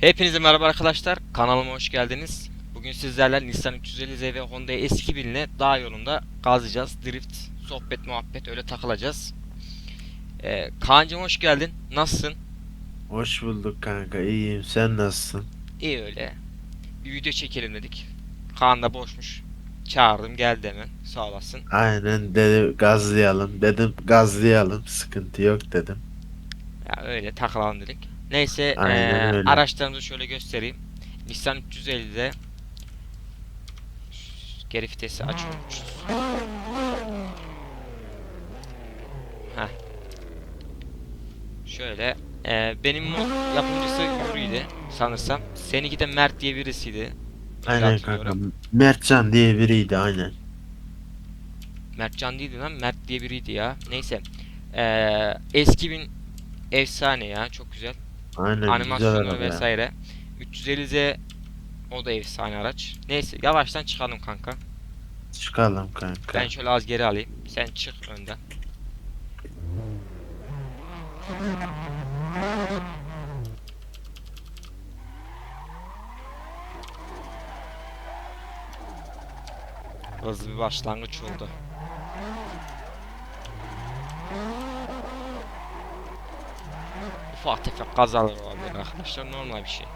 Hepinize merhaba arkadaşlar. Kanalıma hoş geldiniz. Bugün sizlerle Nissan 350Z ve Honda S2000'le dağ yolunda gazlayacağız. Drift, sohbet, muhabbet öyle takılacağız. Ee, Kaan'cım hoş geldin. Nasılsın? Hoş bulduk kanka iyiyim sen nasılsın? İyi öyle. Bir video çekelim dedik. Kaan da boşmuş. Çağırdım geldi hemen. Sağ olasın. Aynen dedi gazlayalım dedim gazlayalım sıkıntı yok dedim. Ya öyle takılalım dedik. Neyse Aynen öyle. araçlarımızı şöyle göstereyim. Nissan 350'de geri vitesi açıyorum. Heh. Şöyle ee, benim yapımcısı Yuri'ydi sanırsam. Seninki de Mert diye birisiydi. Aynen kanka Mertcan diye biriydi aynen. Mertcan değildi lan Mert diye biriydi ya. Neyse. Ee, eski bin efsane ya çok güzel. Aynen Animasyonları araba ya. vesaire. 350Z o da efsane araç. Neyse yavaştan çıkalım kanka. Çıkalım kanka. Ben şöyle az geri alayım. Sen çık önden. Hızlı bir başlangıç oldu. Ufak tefek kazalar olabilir arkadaşlar normal bir şey.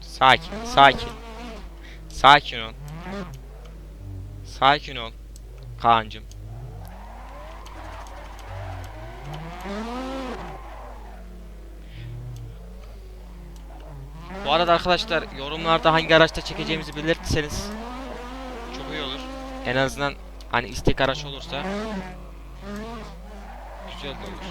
Sakin, sakin. Sakin ol. Sakin ol. Kaan'cım. Bu arada arkadaşlar yorumlarda hangi araçta çekeceğimizi belirtirseniz çok iyi olur. En azından hani istek araç olursa güzel de olur.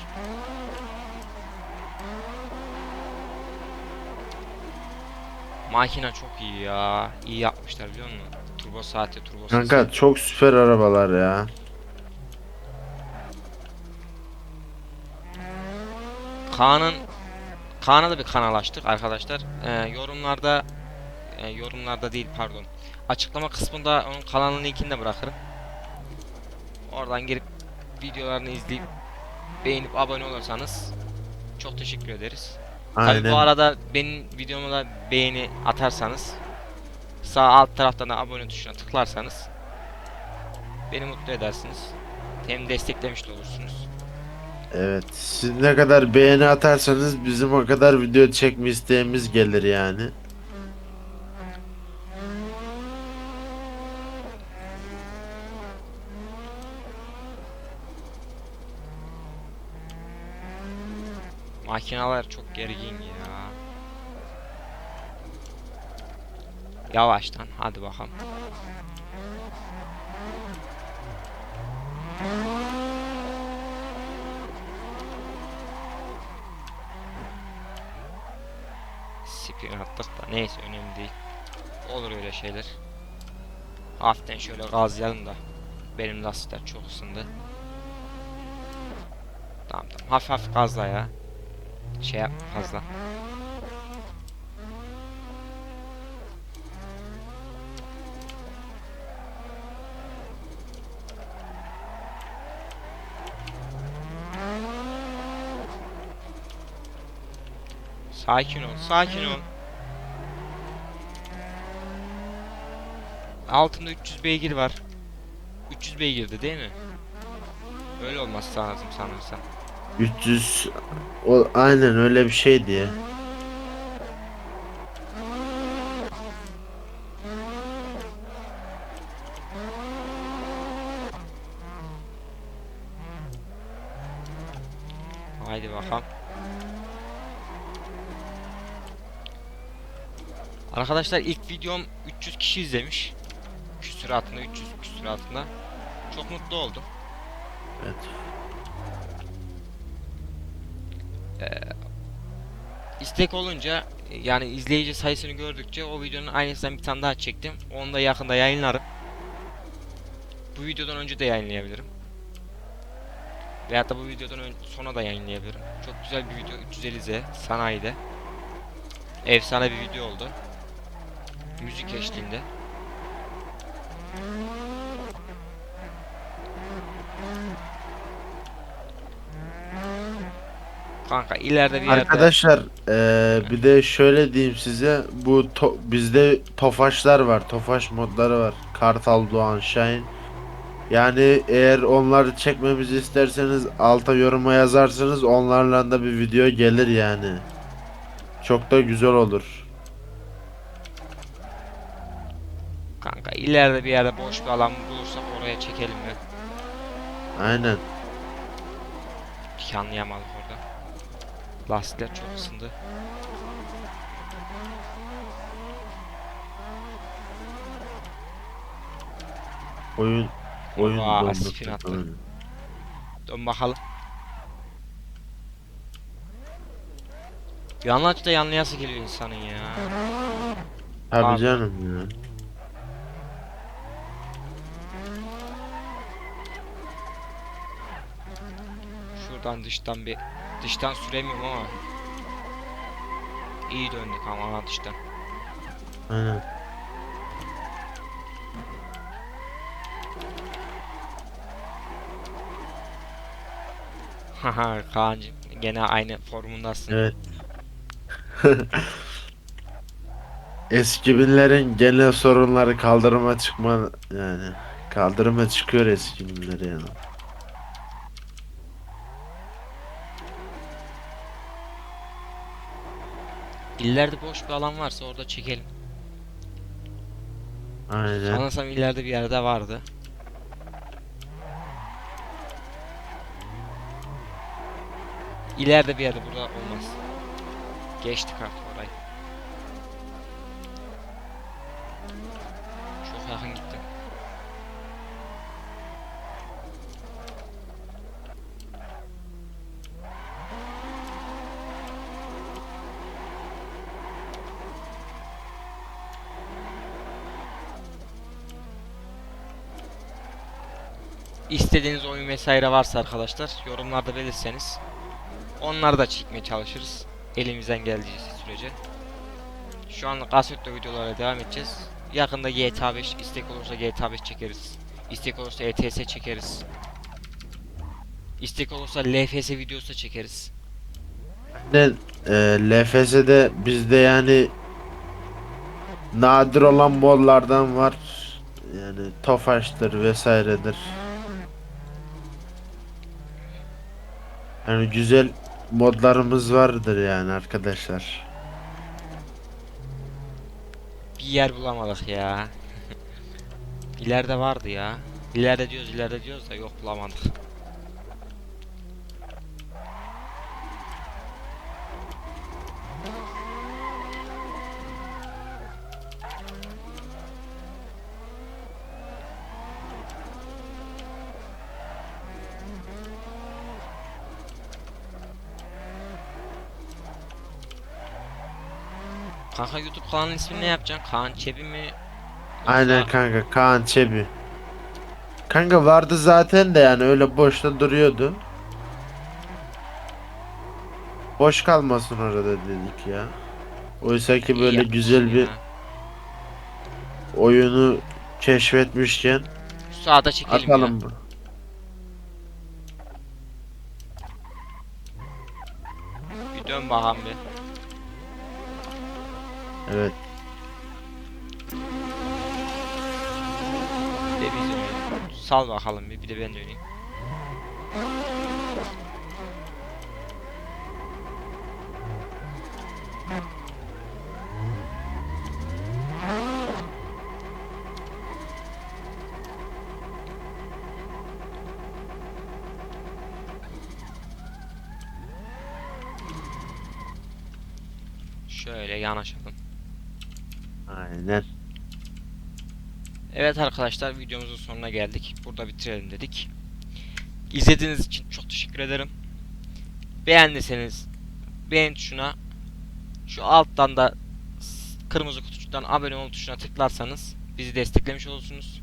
Makina çok iyi ya. İyi yapmışlar biliyor musun? Turbo saati, turbo sesi. Kanka çok süper arabalar ya. Kaan'ın Kaan'a da bir kanal açtık arkadaşlar. Ee, yorumlarda e, yorumlarda değil pardon. Açıklama kısmında onun kanalının linkini de bırakırım. Oradan girip videolarını izleyip beğenip abone olursanız çok teşekkür ederiz. Tabii Aynen. bu arada benim videoma da beğeni atarsanız sağ alt taraftan da abone tuşuna tıklarsanız beni mutlu edersiniz. Hem desteklemiş de olursunuz. Evet. Siz ne kadar beğeni atarsanız bizim o kadar video çekme isteğimiz gelir yani. Makineler çok gergin ya. Yavaştan hadi bakalım. Spin attık da neyse önemli değil. Olur öyle şeyler. Hafiften şöyle gazlayalım da. Benim lastikler çok ısındı. Tamam tamam hafif hafif gazla ya. Şey yapma fazla. Sakin ol, sakin ol. Altında 300 beygir var. 300 beygirdi değil mi? Öyle olması lazım sanırsam. 300 o aynen öyle bir şeydi ya. Haydi bakalım. Arkadaşlar ilk videom 300 kişi izlemiş. Küsuratında 300 küsuratında. Çok mutlu oldum. Evet. İstek olunca yani izleyici sayısını gördükçe o videonun aynısından bir tane daha çektim. Onu da yakında yayınlarım. Bu videodan önce de yayınlayabilirim. Veyahut da bu videodan sonra da yayınlayabilirim. Çok güzel bir video 350Z sanayide. Efsane bir video oldu. Müzik eşliğinde. Kanka ileride bir yerde Arkadaşlar eee, bir de şöyle diyeyim size bu to- bizde tofaşlar var tofaş modları var. Kartal Doğan Şahin. Yani eğer onları çekmemizi isterseniz alta yoruma yazarsanız onlarla da bir video gelir yani. Çok da güzel olur kanka ileride bir yerde boş bir alan bulursak oraya çekelim ya. aynen Yanlayamadık orada. Lastikler çok ısındı. oyun oyun donduk spin attı. Dön bakalım. Yanlaç da yanlayası geliyor insanın ya. Tabii Abi. canım ya Şuradan dıştan bir dıştan süremiyorum ama iyi döndük ama ana dıştan. aynen Haha Kaan'cım gene aynı formundasın. evet Eski binlerin genel sorunları kaldırıma çıkma yani kaldırıma çıkıyor eski binler yani. İleride boş bir alan varsa orada çekelim. Aynen. Sanırsam ileride bir yerde vardı. İleride bir yerde burada olmaz. Geçtik artık orayı. Çok yakın gittim. İstediğiniz oyun vesaire varsa arkadaşlar yorumlarda belirtseniz onları da çekmeye çalışırız. Elimizden geldiği sürece. Şu an kasetli videolara devam edeceğiz. Yakında GTA 5 istek olursa GTA 5 çekeriz. İstek olursa ETS çekeriz. İstek olursa LFS videosu da çekeriz. Aynen. E, LFS'de bizde yani nadir olan modlardan var. Yani Tofaş'tır vesairedir. Yani güzel modlarımız vardır yani arkadaşlar. Bir yer bulamadık ya. ileride vardı ya. İleride diyoruz ileride diyoruz da yok bulamadık. Kanka YouTube kanalının ismini ne yapacaksın? Kaan Çebi mi? Yoksa- Aynen kanka Kaan Çebi. Kanka vardı zaten de yani öyle boşta duruyordu. Boş kalmasın orada dedik ya. Oysa ki böyle güzel bir ya. oyunu keşfetmişken sağda çekelim atalım ya. bu. Bir dön bakalım bir. Evet. Bir de biz dönelim. Sal bakalım bir, bir de ben döneyim. Şöyle yanaşalım. Aynen. Evet arkadaşlar videomuzun sonuna geldik. Burada bitirelim dedik. İzlediğiniz için çok teşekkür ederim. Beğendiyseniz beğen tuşuna şu alttan da kırmızı kutucuktan abone ol tuşuna tıklarsanız bizi desteklemiş olursunuz.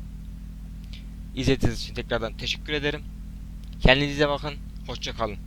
İzlediğiniz için tekrardan teşekkür ederim. Kendinize bakın. Hoşça kalın.